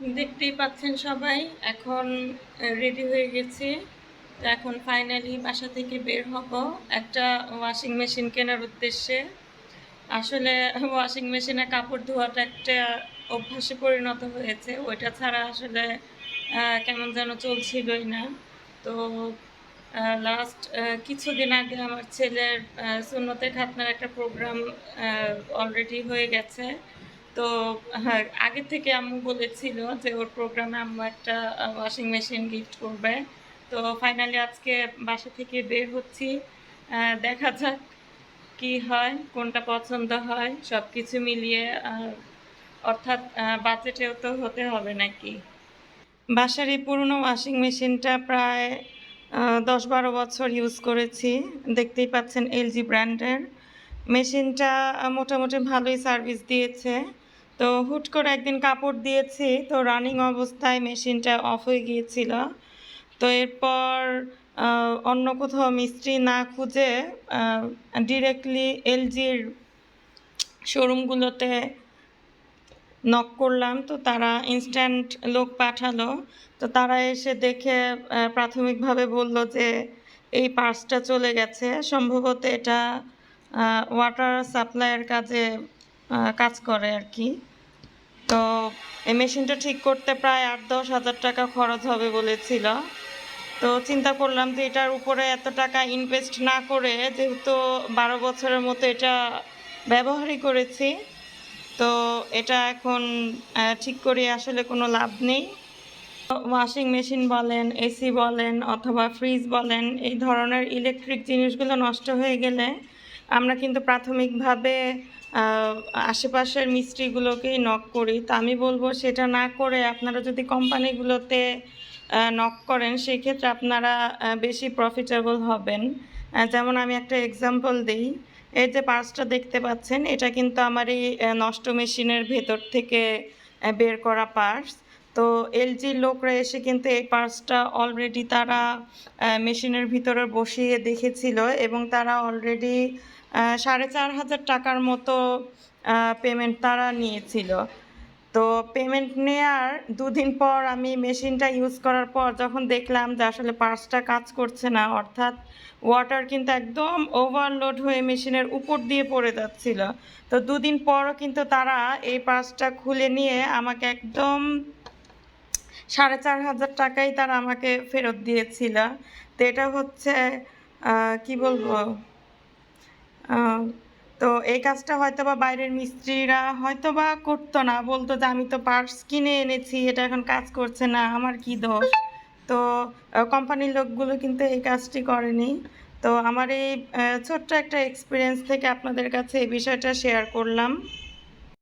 দেখতেই পাচ্ছেন সবাই এখন রেডি হয়ে গেছি। তো এখন ফাইনালি বাসা থেকে বের হব একটা ওয়াশিং মেশিন কেনার উদ্দেশ্যে। আসলে ওয়াশিং মেশিনে কাপড় ধোয়াটা একটা অভ্যাসে পরিণত হয়েছে। ওইটা ছাড়া আসলে কেমন যেন চলছিলই না। তো লাস্ট কিছুদিন আগে আমার ছেলের আহ, সুন্নতের খাতনার একটা প্রোগ্রাম অলরেডি হয়ে গেছে। তো হ্যাঁ আগে থেকে আম্মু বলেছিল যে ওর প্রোগ্রামে আম্মু একটা ওয়াশিং মেশিন গিফট করবে। তো ফাইনালি আজকে বাসা থেকে বের হচ্ছি। দেখা যাক কি হয়, কোনটা পছন্দ হয় সব কিছু মিলিয়ে অর্থাৎ বাজেটেও তো হতে হবে নাকি? বাসার এই পুরনো ওয়াশিং মেশিনটা প্রায় দশ বারো বছর ইউজ করেছি। দেখতেই পাচ্ছেন এলজি ব্র্যান্ডের মেশিনটা মোটামুটি ভালোই সার্ভিস দিয়েছে। তো হুট করে একদিন কাপড় দিয়েছি, তো রানিং অবস্থায় মেশিনটা অফ হয়ে গিয়েছিল। তো এরপর অন্য কোথাও মিস্ত্রি না খুঁজে ডিরেক্টলি এলজির শোরুমগুলোতে নক করলাম। তো তারা ইনস্ট্যান্ট লোক পাঠালো। তো তারা এসে দেখে প্রাথমিকভাবে বলল যে এই পার্সটা চলে গেছে। সম্ভবত এটা ওয়াটার সাপ্লাইয়ের কাজে কাজ করে আর কি। তো এই মেশিনটা ঠিক করতে প্রায় আট, দশ হাজার টাকা খরচ হবে বলেছিল। তো চিন্তা করলাম যে এটার উপরে এত টাকা ইনভেস্ট না করে যেহেতু বারো বছরের মতো এটা ব্যবহারই করেছি, তো এটা এখন ঠিক করে আসলে কোনো লাভ নেই। ওয়াশিং মেশিন বলেন এসি বলেন, অথবা ফ্রিজ বলেন, এই ধরনের ইলেকট্রিক জিনিসগুলো নষ্ট হয়ে গেলে আমরা কিন্তু প্রাথমিকভাবে আশেপাশের মিস্ত্রিগুলোকেই নক করি। তো আমি বলব সেটা না করে আপনারা যদি কোম্পানিগুলোতে নক করেন সেই ক্ষেত্রে আপনারা বেশি প্রফিটেবল হবেন। যেমন আমি একটা এক্সাম্পল দিই। এই যে পার্সটা দেখতে পাচ্ছেন, এটা কিন্তু আমার এই নষ্ট মেশিনের ভেতর থেকে বের করা পার্স তো এলজির লোকরা এসে কিন্তু এই পার্সটা অলরেডি তারা মেশিনের ভিতরে বসিয়ে দেখেছিল এবং তারা অলরেডি সাড়ে চার হাজার টাকার মতো পেমেন্ট তারা নিয়েছিল। তো পেমেন্ট নেয়ার দুদিন পর আমি মেশিনটা ইউজ করার পর যখন দেখলাম যে আসলে পার্সটা কাজ করছে না, অর্থাৎ ওয়াটার কিন্তু একদম ওভারলোড হয়ে মেশিনের উপর দিয়ে পড়ে যাচ্ছিল। তো দুদিন পরও কিন্তু তারা এই পার্সটা খুলে নিয়ে আমাকে একদম সাড়ে চার হাজার টাকাই তারা আমাকে ফেরত দিয়েছিল। তো এটা হচ্ছে কি বলব? তো এই কাজটা হয়তো বা বাইরের মিস্ত্রিরা হয়তো বা করতো না। বলতো যে, আমি তো পার্টস কিনে এনেছি, এটা এখন কাজ করছে না, আমার কি দোষ? তো কোম্পানির লোকগুলো কিন্তু এই কাজটি করেনি। তো আমার এই ছোট্ট একটা এক্সপিরিয়েন্স থেকে আপনাদের কাছে এই বিষয়টা শেয়ার করলাম।